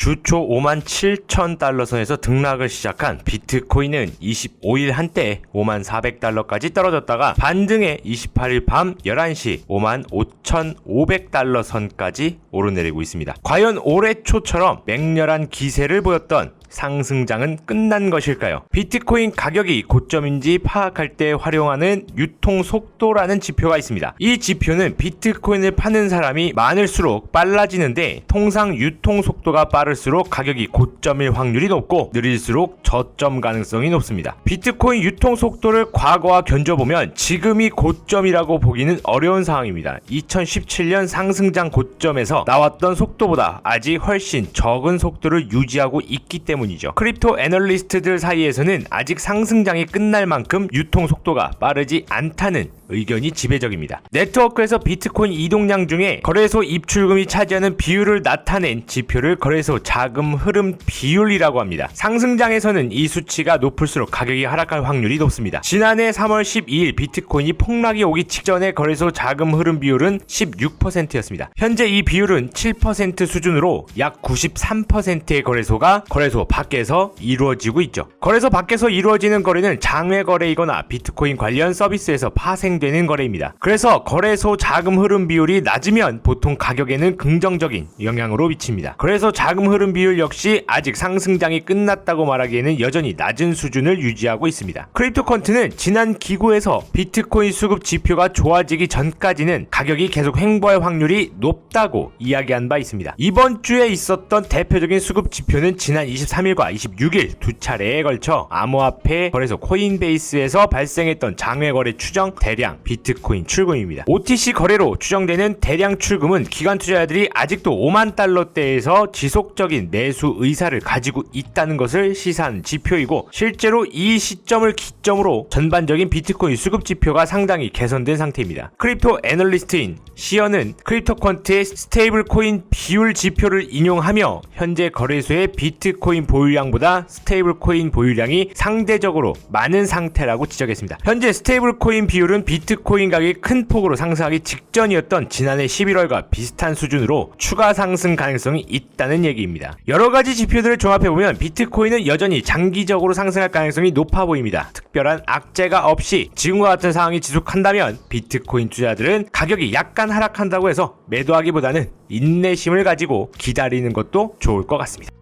주초 5만 7천 달러 선에서 등락을 시작한 비트코인은 25일 한때 5만 400달러까지 떨어졌다가 반등해 28일 밤 11시 5만 5,500달러 선까지 오르내리고 있습니다. 과연 올해 초처럼 맹렬한 기세를 보였던 상승장은 끝난 것일까요? 비트코인 가격이 고점인지 파악할 때 활용하는 유통 속도라는 지표가 있습니다. 이 지표는 비트코인을 파는 사람이 많을수록 빨라지는데 통상 유통 속도가 빠를수록 가격이 고점일 확률이 높고 느릴수록 저점 가능성이 높습니다. 비트코인 유통 속도를 과거와 견줘보면 지금이 고점이라고 보기는 어려운 상황입니다. 2017년 상승장 고점에서 나왔던 속도보다 아직 훨씬 적은 속도를 유지하고 있기 때문 이죠. 크립토 애널리스트들 사이에서는 아직 상승장이 끝날 만큼 유통 속도가 빠르지 않다는 의견이 지배적입니다. 네트워크에서 비트코인 이동량 중에 거래소 입출금이 차지하는 비율을 나타낸 지표를 거래소 자금 흐름 비율이라고 합니다. 상승장에서는 이 수치가 높을수록 가격이 하락할 확률이 높습니다. 지난해 3월 12일 비트코인이 폭락이 오기 직전에 거래소 자금 흐름 비율은 16%였습니다. 현재 이 비율은 7% 수준으로 약 93%의 거래소가 거래소 밖에서 이루어지고 있죠. 거래소 밖에서 이루어지는 거래는 장외 거래이거나 비트코인 관련 서비스에서 파생 되는 거래입니다. 그래서 거래소 자금 흐름 비율이 낮으면 보통 가격에는 긍정적인 영향으로 미칩니다. 그래서 자금 흐름 비율 역시 아직 상승장이 끝났다고 말하기에는 여전히 낮은 수준을 유지하고 있습니다. 크립토컨트는 지난 기구에서 비트코인 수급 지표가 좋아지기 전까지는 가격이 계속 횡보할 확률이 높다고 이야기한 바 있습니다. 이번 주에 있었던 대표적인 수급 지표는 지난 23일과 26일 두 차례에 걸쳐 암호화폐 거래소 코인베이스에서 발생했던 장외 거래 추정 대량 비트코인 출금입니다. OTC 거래로 추정되는 대량 출금은 기관 투자자들이 아직도 5만 달러대에서 지속적인 매수 의사를 가지고 있다는 것을 시사하는 지표이고 실제로 이 시점을 기점으로 전반적인 비트코인 수급 지표가 상당히 개선된 상태입니다. 크립토 애널리스트인 시어는 크립토컨트의 스테이블 코인 비율 지표를 인용하며 현재 거래소의 비트코인 보유량보다 스테이블 코인 보유량이 상대적으로 많은 상태라고 지적했습니다. 현재 스테이블 코인 비율은 비트코인 가격이 큰 폭으로 상승하기 직전이었던 지난해 11월과 비슷한 수준으로 추가 상승 가능성이 있다는 얘기입니다. 여러 가지 지표들을 종합해 보면 비트코인은 여전히 장기적으로 상승할 가능성이 높아 보입니다. 특별한 악재가 없이 지금과 같은 상황이 지속한다면 비트코인 투자들은 가격이 약간 하락한다고 해서 매도하기보다는 인내심을 가지고 기다리는 것도 좋을 것 같습니다.